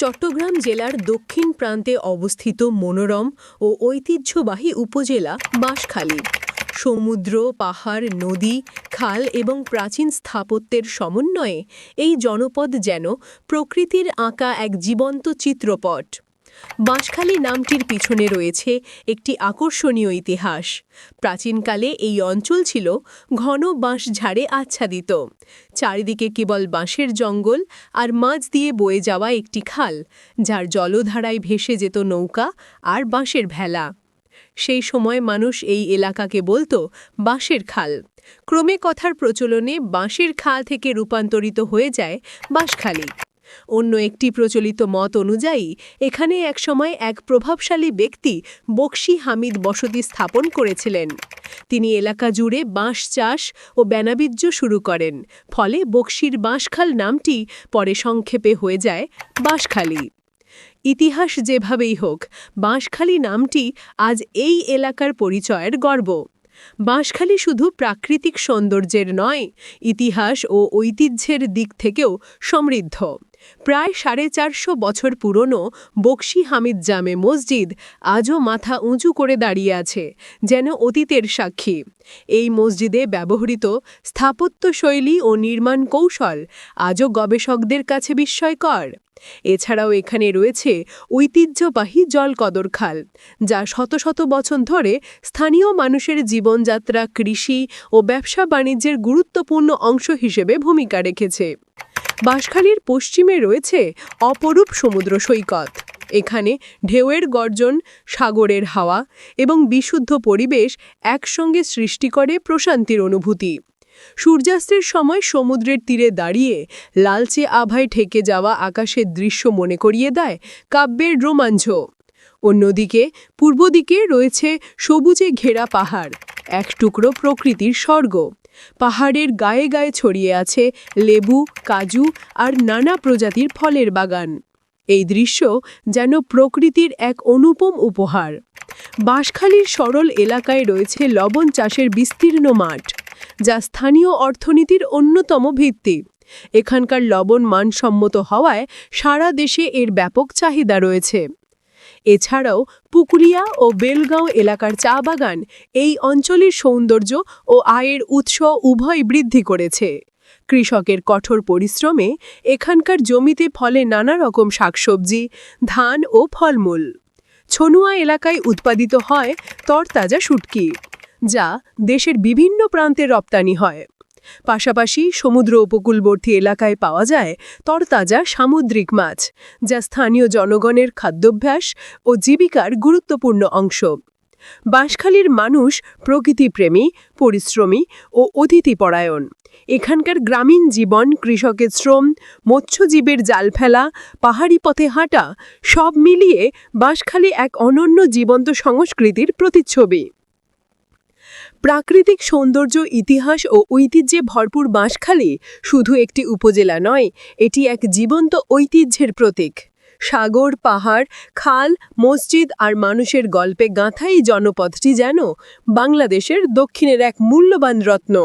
চট্টগ্রাম জেলার দক্ষিণ প্রান্তে অবস্থিত মনোরম ও ঐতিহ্যবাহী উপজেলা বাঁশখালী। সমুদ্র, পাহাড়, নদী, খাল এবং প্রাচীন স্থাপত্যের সমন্বয়ে এই জনপদ যেন প্রকৃতির আঁকা এক জীবন্ত চিত্রপট। বাঁশখালী নামটির পিছনে রয়েছে একটি আকর্ষণীয় ইতিহাস। প্রাচীনকালে এই অঞ্চল ছিল ঘন বাঁশঝাড়ে আচ্ছাদিত। চারিদিকে কেবল বাঁশের জঙ্গল আর মাঝ দিয়ে বয়ে যাওয়া একটি খাল, যার জলধারায় ভেসে যেত নৌকা আর বাঁশের ভেলা। সেই সময় মানুষ এই এলাকাকে বলতো বাঁশের খাল। ক্রমে কথার প্রচলনে বাঁশের খাল থেকে রূপান্তরিত হয়ে যায় বাঁশখালী। অন্য একটি প্রচলিত মত অনুযায়ী, এখানে একসময় এক প্রভাবশালী ব্যক্তি বক্সি হামিদ বসতি স্থাপন করেছিলেন। তিনি এলাকা জুড়ে বাঁশ চাষ ও ব্যানাবীর্য শুরু করেন, ফলে বক্সির বাঁশখাল নামটি পরে সংক্ষেপে হয়ে যায় বাঁশখালী। ইতিহাস যেভাবেই হোক, বাঁশখালী নামটি আজ এই এলাকার পরিচয়ের গর্ব। বাঁশখালী শুধু প্রাকৃতিক সৌন্দর্যের নয়, ইতিহাস ও ঐতিহ্যের দিক থেকেও সমৃদ্ধ। প্রায় সাড়ে চারশো বছর পুরনো বক্সি হামিদ জামে মসজিদ আজও মাথা উঁচু করে দাঁড়িয়ে আছে, যেন অতীতের সাক্ষী। এই মসজিদে ব্যবহৃত স্থাপত্যশৈলী ও নির্মাণ কৌশল আজও গবেষকদের কাছে বিস্ময়কর। এছাড়াও এখানে রয়েছে ঐতিহ্যবাহী জলকদর খাল, যা শত শত বছর ধরে স্থানীয় মানুষের জীবনযাত্রা, কৃষি ও ব্যবসা বাণিজ্যের গুরুত্বপূর্ণ অংশ হিসেবে ভূমিকা রেখেছে। বাঁশখালীর পশ্চিমে রয়েছে অপরূপ সমুদ্র সৈকত। এখানে ঢেউয়ের গর্জন, সাগরের হাওয়া এবং বিশুদ্ধ পরিবেশ একসঙ্গে সৃষ্টি করে প্রশান্তির অনুভূতি। সূর্যাস্তের সময় সমুদ্রের তীরে দাঁড়িয়ে লালচে আভায় ঠেকে যাওয়া আকাশের দৃশ্য মনে করিয়ে দেয় কাব্যের রোমাঞ্চ। অন্যদিকে পূর্ব দিকে রয়েছে সবুজে ঘেরা পাহাড়। এক টুকরো প্রকৃতির স্বর্গ। পাহাড়ের গায়ে গায়ে ছড়িয়ে আছে লেবু, কাজু আর নানা প্রজাতির ফলের বাগান। এই দৃশ্য যেন প্রকৃতির এক অনুপম উপহার। বাঁশখালীর সরল এলাকায় রয়েছে লবণ চাষের বিস্তীর্ণ মাঠ, যা স্থানীয় অর্থনীতির অন্যতম ভিত্তি। এখানকার লবণ মানসম্মত হওয়ায় সারা দেশে এর ব্যাপক চাহিদা রয়েছে। এছাড়াও পুকুরিয়া ও বেলগাঁও এলাকার চা বাগান এই অঞ্চলের সৌন্দর্য ও আয়ের উৎস উভয় বৃদ্ধি করেছে। কৃষকের কঠোর পরিশ্রমে এখানকার জমিতে ফলে নানা রকম শাকসবজি, ধান ও ফলমূল। ছনুয়া এলাকায় উৎপাদিত হয় তরতাজা শুটকি, যা দেশের বিভিন্ন প্রান্তে রপ্তানি হয়। পাশাপাশি সমুদ্র উপকূলবর্তী এলাকায় পাওয়া যায় তরতাজা সামুদ্রিক মাছ, যা স্থানীয় জনগণের খাদ্যাভ্যাস ও জীবিকার গুরুত্বপূর্ণ অংশ। বাঁশখালীর মানুষ প্রকৃতিপ্রেমী, পরিশ্রমী ও অতিথিপরায়ণ। এখানকার গ্রামীণ জীবন, কৃষকের শ্রম, মৎস্যজীবের জাল ফেলা, পাহাড়ি পথে হাঁটা সব মিলিয়ে বাঁশখালী এক অনন্য জীবন্ত সংস্কৃতির প্রতিচ্ছবি। প্রাকৃতিক সৌন্দর্য, ইতিহাস ও ঐতিহ্যে ভরপুর বাঁশখালী শুধু একটি উপজেলা নয়, এটি এক জীবন্ত ঐতিহ্যের প্রতীক। সাগর, পাহাড়, খাল, মসজিদ আর মানুষের গল্পে গাঁথাই জনপথটি যেন বাংলাদেশের দক্ষিণের এক মূল্যবান রত্ন।